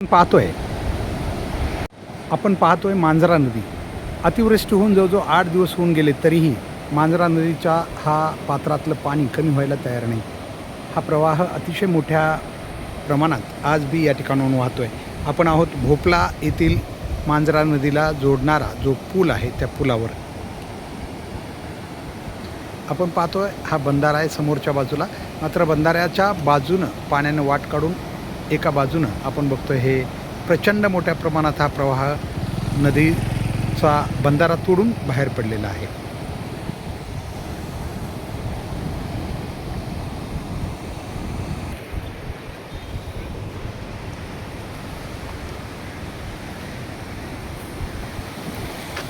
पाहतोय. आपण पाहतोय मांजरा नदी. अतिवृष्टी होऊन जवळजवळ आठ दिवस होऊन गेले तरीही मांजरा नदीच्या हा पात्रातलं पाणी कमी व्हायला तयार नाही. हा प्रवाह अतिशय मोठ्या प्रमाणात आज बी या ठिकाणाहून वाहतोय. आपण आहोत भोपला येथील मांजरा नदीला जोडणारा जो पूल आहे त्या पुलावर. आपण पाहतोय हा बंधारा आहे समोरच्या बाजूला. मात्र बंधाऱ्याच्या बाजूनं पाण्यानं वाट काढून एका बाजूनं आपण बघतो हे प्रचंड मोठ्या प्रमाणात हा प्रवाह नदीचा बंधारा तोडून बाहेर पडलेला आहे.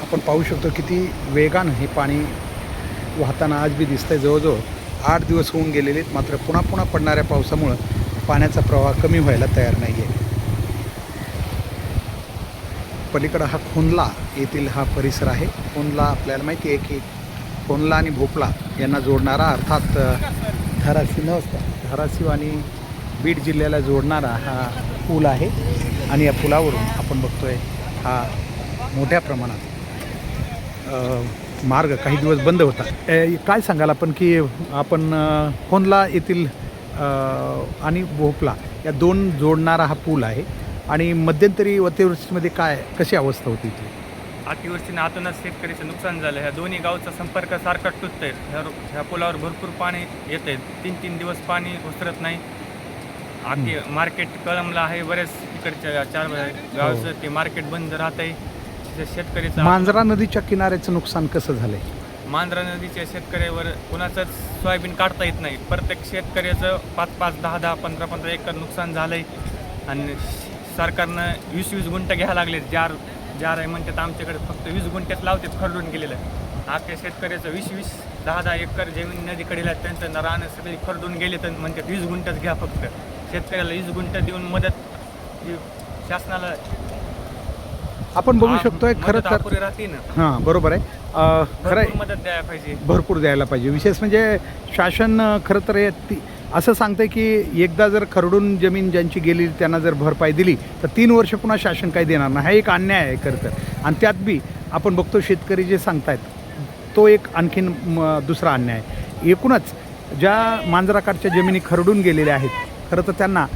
आपण पाहू शकतो किती वेगानं हे पाणी वाहताना आज बी दिसतंय. जवळजवळ आठ दिवस होऊन गेलेले आहेत. मात्र पुन्हा पुन्हा पडणाऱ्या पावसामुळं पाण्याचा प्रवाह कमी व्हायला तयार नाही आहे पलीकडं हा खोनला येथील हा परिसर आहे. खोनला आपल्याला माहिती आहे की खोनला आणि भोपळा यांना जोडणारा अर्थात अ, धाराशिव नसता धाराशिव आणि बीड जिल्ह्याला जोडणारा हा पूल आहे. आणि या पुलावरून आपण बघतोय हा मोठ्या प्रमाणात मार्ग काही दिवस बंद होता. काय सांगाल आपण की आपण खोनला येथील आणि भोपला या दोन जोडणारा हा पूल आहे. आणि मध्यंतरी अतिवृष्टीमध्ये काय कशी अवस्था होती इथली अतिवृष्टीने आतूनच शेतकऱ्याचं नुकसान झालं. ह्या दोन्ही गावचा संपर्क सारखा तुटतोय. ह्या रो- ह्या पुलावर भरपूर पाणी येतंय. तीन तीन दिवस पाणी ओसरत नाही. आखी मार्केट कळमला आहे बरेच इकडच्या चार गावचं ते मार्केट बंद राहत आहे शेतकऱ्याचं मांजरा नदीच्या किनाऱ्याचं नुकसान कसं झालंय? मांजरा नदीच्या शेतकऱ्यावर कुणाचंच सोयाबीन काढता येत नाही. प्रत्येक शेतकऱ्याचं पाच पाच दहा दहा पंधरा पंधरा एकर नुकसान झालंय. आणि सरकारनं वीस वीस गुंठ घ्यायला लागले जार जार आहे म्हणतात आमच्याकडे फक्त वीस गुंठ्यात लावतात खरडून गेलेलं. आख्या शेतकऱ्याचं वीस वीस दहा दहा एकर जमीन नदीकडे त्यांचं रानं सगळी खरडून गेले तर म्हणतात वीस गुंठच घ्या फक्त. शेतकऱ्याला वीस गुंठ देऊन मदत शासनाला आपण बघू शकतोय खरं तर राहते ना हां बरोबर आहे. खरं मदत द्यायला पाहिजे. भरपूर द्यायला पाहिजे. विशेष म्हणजे शासन खरं तर ती असं सांगतंय की एकदा जर खरडून जमीन ज्यांची गेली त्यांना जर भरपाई दिली तर तीन वर्ष पुन्हा शासन काही देणार नाही. हा एक अन्याय आहे खरं तर. आणि त्यात बी आपण बघतो शेतकरी जे सांगतायत तो एक आणखीन म, दुसरा अन्याय. आहे. एकूणच ज्या मांजराकाठच्या जमिनी खरडून गेलेल्या आहेत खरं तर त्यांना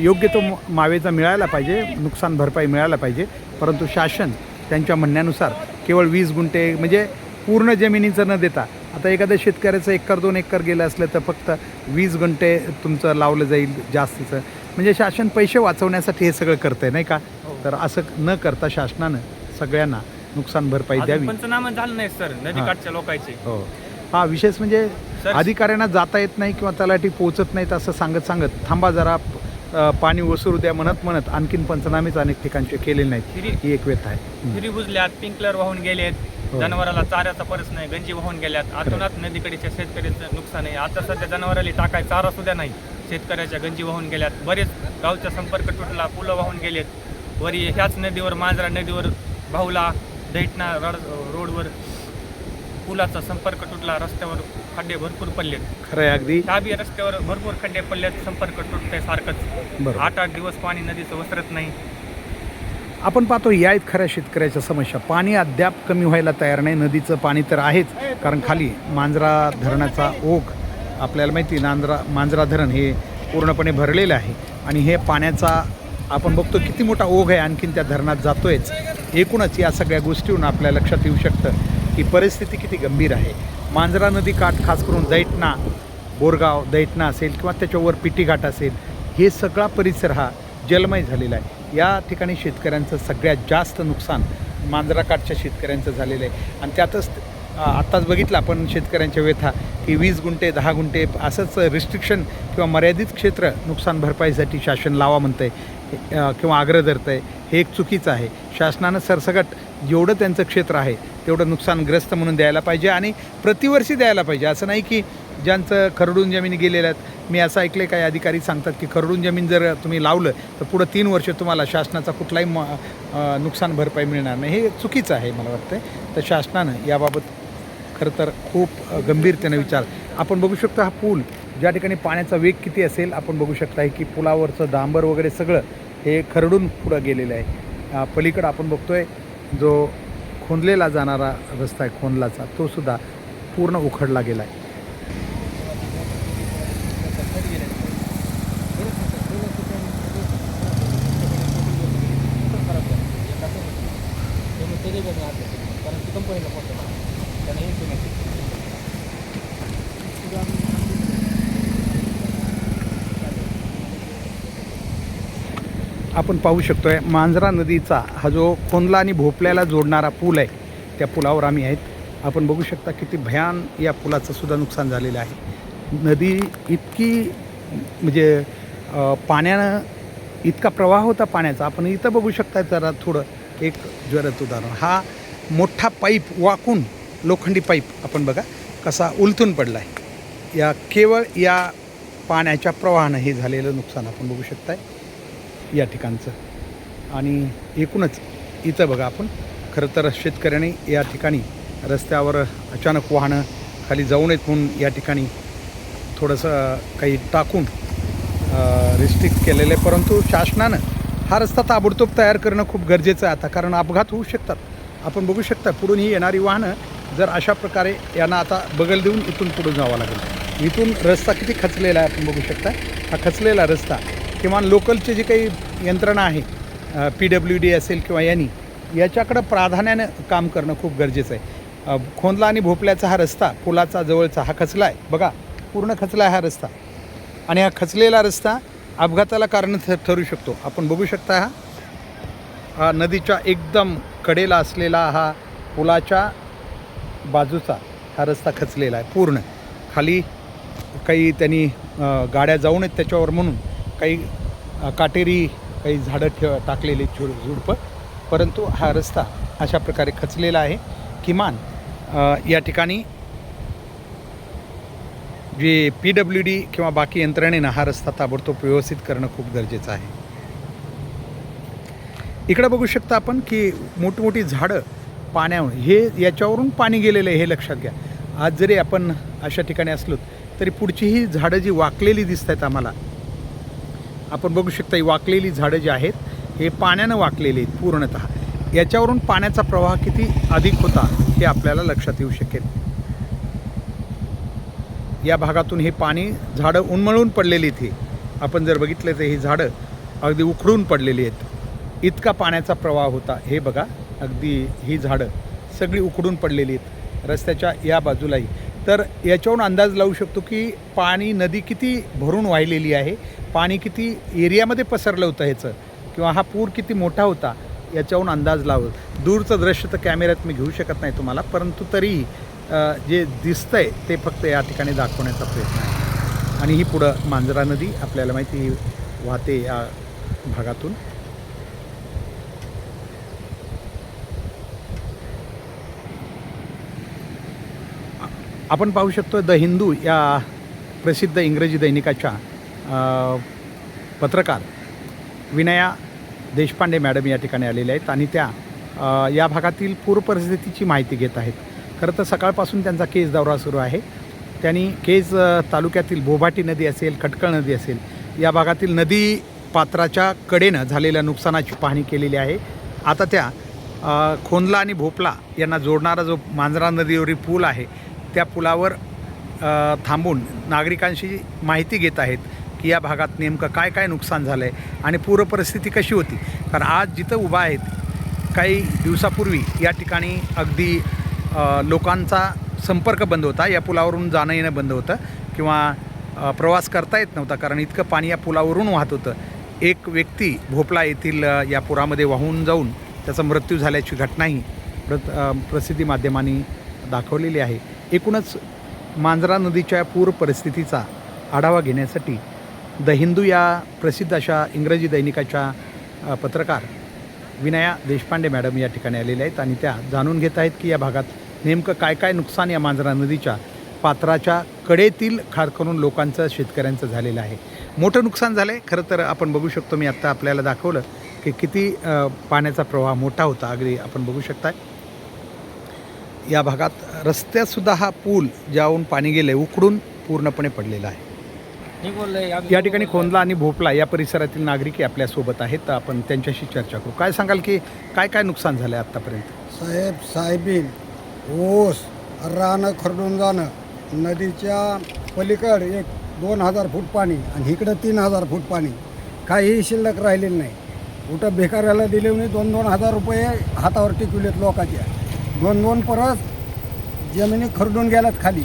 योग्य तो म- मावेजा मिळायला पाहिजे नुकसान भरपाई मिळायला पाहिजे. परंतु शासन त्यांच्या म्हणण्यानुसार केवळ वीस गुंठे म्हणजे पूर्ण जमिनीचं न देता. आता एखाद्या शेतकऱ्याचं एकर दोन एकर गेलं असलं तर फक्त वीस गुंठे तुमचं लावलं जाईल जास्तीचं. म्हणजे शासन पैसे वाचवण्यासाठी हे सगळं करतंय नाही का? तर असं न करता शासनानं सगळ्यांना नुकसान भरपाई द्यावी. पंचनामे झालं नाही सर नदीकाठच्या लोकांचे. हो. हा विशेष म्हणजे अधिकाऱ्यांना जाता येत नाही किंवा तलाठी पोहोचत नाहीत असं सांगत सांगत थांबा जरा पाणी ओसरू द्या म्हणत म्हणत आणखीन पंचनामेच अनेक ठिकाणचे केलेले नाहीत. फिरी ही एक व्यथा आहे. हं. फिरी बुजल्यात पिंकलर वाहून गेलेत. हो. जनावराला चाऱ्याचा परस नाही गंजी वाहून गेल्यात. आतूनात नदीकडच्या शेतकऱ्याचं नुकसान आहे. आता सध्या जनावराला टाकाय चारा सुद्धा नाही. शेतकऱ्याच्या गंजी वाहून गेल्यात. बरेच गावचा संपर्क तुटला पुलं वाहून गेलेत. वरी ह्याच नदीवर मांजरा नदीवर भाऊला दैटणा रड रोडवर पुलाचा संपर्क तुटला रस्त्यावर खड्डे भरपूर पडलेत. खरं आहे अगदी. ह्या बी रस्त्यावर भरपूर खड्डे पडलेत संपर्क तुटतंय सारखंच. बरोबर. आठ आठ दिवस पाणी नदीचं वसरत नाही. आपण पाहतो या आहेत खऱ्या शेतकऱ्याच्या समस्या. पाणी अद्याप कमी व्हायला तयार नाही. नदीचं पाणी तर आहेच कारण खाली मांजरा धरणाचा ओघ आपल्याला माहिती नांजरा मांजरा धरण हे पूर्णपणे भरलेलं आहे. आणि हे पाण्याचा आपण बघतो किती मोठा ओघ आहे आणखीन त्या धरणात जातोयच. एकूणच या सगळ्या गोष्टीहून आपल्या लक्षात येऊ शकतं. की परिस्थिती किती गंभीर आहे? मांजरा नदी काठ खास करून दैटणा बोरगाव दैटना असेल किंवा त्याच्यावर पिटी घाट असेल हे सगळा परिसर हा जलमय झालेला आहे. या ठिकाणी शेतकऱ्यांचं सगळ्यात जास्त नुकसान मांजराकाठच्या शेतकऱ्यांचं झालेलं आहे. आणि त्यातच आत्ताच बघितलं आपण शेतकऱ्यांच्या व्यथा की वीस गुंठे दहा गुंठे असंच रिस्ट्रिक्शन किंवा मर्यादित क्षेत्र नुकसान भरपाईसाठी शासन लावा म्हणतं आहे किंवा आग्रह धरतं आहे हे एक चुकीचं आहे. शासनानं सरसकट जेवढं त्यांचं क्षेत्र आहे तेवढं नुकसानग्रस्त म्हणून द्यायला पाहिजे आणि प्रतिवर्षी द्यायला पाहिजे. असं नाही की ज्यांचं खरडून जमिनी गेलेल्या आहेत. मी असं ऐकलं काही अधिकारी सांगतात की खरडून जमीन जर तुम्ही लावलं तर पुढं तीन वर्ष तुम्हाला शासनाचा कुठलाही म नुकसान भरपाई मिळणार नाही. हे चुकीचं आहे मला वाटतं तर शासनानं याबाबत खरं तर खूप गंभीरतेने विचार. आपण बघू शकतो हा पूल ज्या ठिकाणी पाण्याचा वेग किती असेल आपण बघू शकता आहे की पुलावरचं डांबर वगैरे सगळं हे खरडून पुढं गेलेलं आहे. पलीकडं आपण बघतोय जो खोंदलेला जाणारा रस्ता आहे खोंदलाचा तो सुद्धा पूर्ण उखडला गेला आहे आपण पाहू शकतो आहे मांजरा नदीचा हा जो कोंदला आणि भोपल्याला जोडणारा पूल आहे त्या पुलावर आम्ही आहेत. आपण बघू शकता किती भयान या पुलाचं सुद्धा नुकसान झालेलं आहे. नदी इतकी म्हणजे पाण्यानं इतका प्रवाह होता पाण्याचा. आपण इथं बघू शकता जरा थोडं एक ज्वरत उदाहरण. हा मोठा पाईप वाकून लोखंडी पाईप आपण बघा कसा उलथून पडला आहे या केवळ या पाण्याच्या प्रवाहानं हे झालेलं नुकसान आपण बघू शकताय. या ठिकाणचं. आणि एकूणच इथं बघा आपण खरं तर शेतकऱ्याने या ठिकाणी रस्त्यावर अचानक वाहनं खाली जाऊ नयेत म्हणून या ठिकाणी थोडंसं काही टाकून रिस्ट्रिक्ट केलेलं आहे परंतु शासनानं हा रस्ता ताबडतोब तयार करणं खूप गरजेचं आहे. आता कारण अपघात होऊ शकतात. आपण बघू शकता पुढून ही येणारी वाहनं जर अशा प्रकारे यांना आता बगल देऊन इथून पुढून जावं लागेल. इथून रस्ता किती खचलेला आहे आपण बघू शकता. हा खचलेला रस्ता किमान लोकलचे जे काही यंत्रणा आहे पी डब्ल्यू डी असेल किंवा यांनी याच्याकडं प्राधान्यानं काम करणं खूप गरजेचं आहे. खोंदला आणि भोपल्याचा हा रस्ता पुलाचा जवळचा हा खचला आहे. बघा पूर्ण खचला आहे हा रस्ता. आणि हा खचलेला रस्ता अपघाताला कारण ठ ठरू शकतो. आपण बघू शकता हा. हा नदीच्या एकदम कडेला असलेला हा पुलाच्या बाजूचा हा रस्ता खचलेला आहे पूर्ण. खाली काही त्यांनी गाड्या जाऊ नयेत त्याच्यावर म्हणून काही काटेरी काही झाडं ठेव टाकलेली झुड झुडपं. परंतु हा रस्ता अशा प्रकारे खचलेला आहे. किमान या ठिकाणी जे पी डब्ल्यू डी किंवा बाकी यंत्रणेनं हा रस्ता ताबडतोब व्यवस्थित करणं खूप गरजेचं आहे. इकडं बघू शकता आपण की मोठमोठी झाडं पाण्यावर हे याच्यावरून पाणी गेलेलं आहे हे लक्षात घ्या. आज जरी आपण अशा ठिकाणी असलो तरी पुढची ही झाडं जी वाकलेली दिसत आहेत आम्हाला आपण बघू शकता ही वाकलेली झाडं जी आहेत हे पाण्यानं वाकलेली आहेत पूर्णतः. याच्यावरून पाण्याचा प्रवाह किती अधिक होता हे आपल्याला लक्षात येऊ शकेल. या भागातून हे पाणी झाडं उन्मळून पडलेली इथे आपण जर बघितलं तर ही झाडं अगदी उखडून पडलेली आहेत. इतका पाण्याचा प्रवाह होता हे बघा. अगदी ही झाडं सगळी उखडून पडलेली आहेत रस्त्याच्या या बाजूलाही. तर याच्यावरून अंदाज लावू शकतो की पाणी नदी किती भरून वाहिलेली आहे पाणी किती एरियामध्ये पसरलं होतं ह्याचं किंवा हा पूर किती मोठा होता याच्यावरून अंदाज लावत दूरचं दृश्य तर कॅमेऱ्यात मी घेऊ शकत नाही तुम्हाला परंतु तरी जे जे दिसतंय ते फक्त या ठिकाणी दाखवण्याचा प्रयत्न आहे. आणि ही पुढं मांजरा नदी आपल्याला माहिती वाहते या भागातून. आपण पाहू शकतो द हिंदू या प्रसिद्ध इंग्रजी दैनिकाच्या पत्रकार विनया देशपांडे मॅडम या ठिकाणी आलेल्या आहेत आणि त्या या भागातील पूर परिस्थितीची माहिती घेत आहेत. खरं तर सकाळपासून त्यांचा केज दौरा सुरू आहे. त्यांनी केज तालुक्यातील बोभाटी नदी असेल खटकळ नदी असेल या भागातील नदी पात्राच्या कडेनं झालेल्या नुकसानाची पाहणी केलेली आहे. आता त्या खोंदला आणि भोपला यांना जोडणारा जो मांजरा नदीवरील पूल आहे त्या पुलावर थांबून नागरिकांशी माहिती घेत आहेत की या भागात नेमकं काय काय नुकसान झालं आहे आणि पूरपरिस्थिती कशी होती. कारण आज जिथं उभा आहेत काही दिवसापूर्वी या ठिकाणी अगदी लोकांचा संपर्क बंद होता. या पुलावरून जाणं येणं बंद होतं किंवा प्रवास करता येत नव्हता. कारण इतकं पाणी या पुलावरून वाहत होतं. एक व्यक्ती भोपळा येथील या पुरामध्ये वाहून जाऊन त्याचा मृत्यू झाल्याची घटनाही प्र प्रसिद्धी माध्यमांनी दाखवलेली आहे. एकूणच मांजरा नदीच्या पूर परिस्थितीचा आढावा घेण्यासाठी द हिंदू या प्रसिद्ध अशा इंग्रजी दैनिकाच्या पत्रकार विनया देशपांडे मॅडम या ठिकाणी आलेल्या आहेत आणि त्या जाणून घेत आहेत की या भागात नेमकं काय काय नुकसान या मांजरा नदीच्या पात्राच्या कडेतील खारखरून लोकांचं शेतकऱ्यांचं झालेलं आहे. मोठं नुकसान झालं आहे खरं तर आपण बघू शकतो मी आत्ता आपल्याला दाखवलं की किती पाण्याचा प्रवाह मोठा होता. अगदी आपण बघू शकता या भागात रस्त्यातसुद्धा हा पूल ज्याहून पाणी गेलं आहे उकडून पूर्णपणे पडलेला आहे. या ठिकाणी खोंदला आणि भोपला या परिसरातील नागरिक आपल्यासोबत आहेत. तर आपण त्यांच्याशी चर्चा करू. काय सांगाल की काय काय नुकसान झालं आहे आत्तापर्यंत साहेब साहेबीन ओस रानं खरडून जाणं नदीच्या पलीकड एक दोन हजार फूट पाणी आणि इकडं तीन हजार फूट पाणी काहीही शिल्लक राहिलेलं नाही. कुठं भिकाऱ्याला दिले नाही दोन दोन हजार रुपये हातावर टिकवलेत लोकांच्या. दोन दोन परस जमिनी खरडून गेल्यात खाली.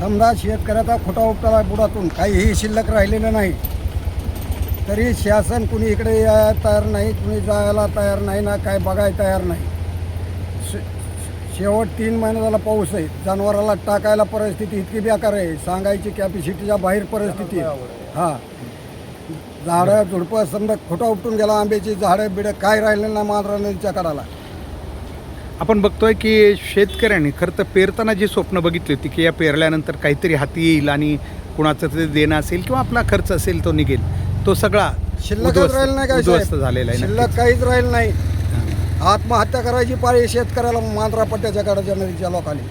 समजा शेतकऱ्याचा खोटा उपटाला बुडातून काहीही शिल्लक राहिलेलं नाही. तरी शासन कुणी इकडे यायला तयार नाही कुणी जायला तयार नाही ना काय बघायला तयार नाही. शे- शेवट तीन महिने झाला पाऊस आहे. जनावराला टाकायला परिस्थिती इतकी बेकार आहे. सांगायची कॅपॅसिटीच्या बाहेर परिस्थिती हां. झाडं झुडपं समजा खोटा उपटून गेला आंब्याची झाडं बिडं काय राहिलं नाही मांजरा नदीच्या कडाला आपण बघतोय की शेतकऱ्यांनी खरं तर पेरताना जी स्वप्न बघितली होती की या पेरल्यानंतर काहीतरी हाती येईल आणि कुणाचं तरी देणं असेल किंवा आपला खर्च असेल तो निघेल तो सगळा उद्ध्वस्त- राहिलं नाही काय उद्ध्वस्त साहेब? झालेला आहे शिल्लक नक्कीच. काहीच राहिलं नाही. आत्महत्या करायची पाळी शेतकऱ्याला मांजरा पट्ट्याच्या कडाच्या नदीच्या लोकांनी.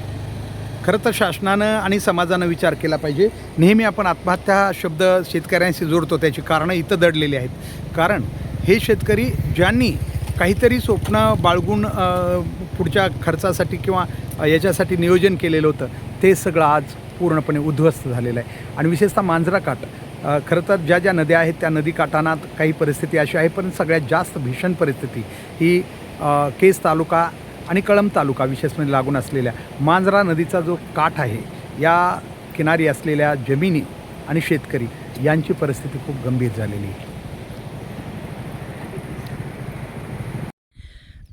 खरं तर शासनानं आणि समाजानं विचार केला पाहिजे. नेहमी आपण आत्महत्या हा शब्द शेतकऱ्यांशी जोडतो त्याची कारणं इथं दडलेली आहेत. कारण हे शेतकरी ज्यांनी काहीतरी स्वप्न बाळगून अ, पुढच्या खर्चासाठी किंवा याच्यासाठी नियोजन केलेलं होतं. ते सगळं आज पूर्णपणे उद्ध्वस्त झालेलं आहे. आणि विशेषतः मांजरा काठ. खरं तर ज्या ज्या नद्या आहेत त्या नदी काठांना काही परिस्थिती अशी आहे पण सगळ्यात जास्त भीषण परिस्थिती ही केस तालुका आणि कळंब तालुका विशेष म्हणजे लागून असलेल्या मांजरा नदीचा जो काठ आहे या किनारी असलेल्या जमिनी आणि शेतकरी यांची परिस्थिती खूप गंभीर झालेली आहे.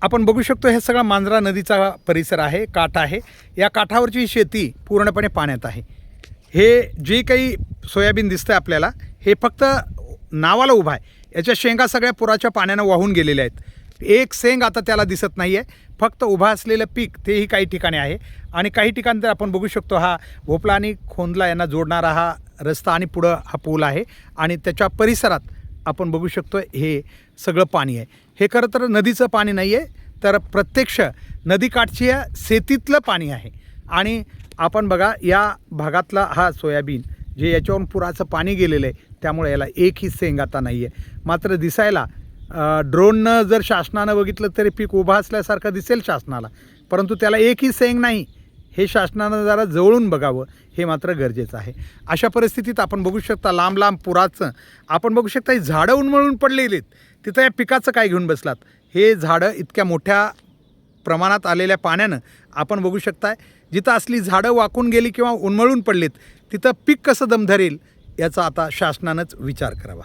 आपण बघू शकतो हे सगळा मांजरा नदीचा परिसर आहे काठ आहे. या काठावरची शेती पूर्णपणे पाण्यात आहे. हे जे काही सोयाबीन दिसतं आपल्याला हे फक्त नावाला उभा आहे. याच्या शेंगा सगळ्या पुराच्या पाण्यानं वाहून गेलेल्या आहेत. एक शेंग आता त्याला दिसत नाही आहे फक्त उभा असलेलं पीक तेही काही ठिकाणी आहे. आणि काही ठिकाणी तर आपण बघू शकतो हा भोपळा आणि खोंदला यांना जोडणारा हा रस्ता आणि पुढं हा पूल आहे. आणि त्याच्या परिसरात आपण बघू शकतो हे सगळं पाणी आहे. हे खरं तर नदीचं पाणी नाही आहे तर प्रत्यक्ष नदीकाठची या शेतीतलं पाणी आहे. आणि आपण बघा या भागातला हा सोयाबीन जे याच्यावरून पुराचं पाणी गेलेलं आहे त्यामुळे याला एकही सेंग आता नाही आहे मात्र दिसायला ड्रोननं जर शासनानं बघितलं तरी पीक उभा असल्यासारखं दिसेल शासनाला. परंतु त्याला एकही सेंग नाही. हे शासनानं जरा जवळून बघावं हे मात्र गरजेचं आहे. अशा परिस्थितीत आपण बघू शकता लांब लांब पुराचं आपण बघू शकता ही झाडं उन्मळून पडलेली आहेत तिथं या पिकाचं काय घेऊन बसलात? हे झाडं इतक्या मोठ्या प्रमाणात आलेल्या पाण्यानं आपण बघू शकताय जिथं असली झाडं वाकून गेली किंवा उन्मळून पडलीत तिथं पीक कसं दम धरेल याचा आता शासनानंच विचार करावा.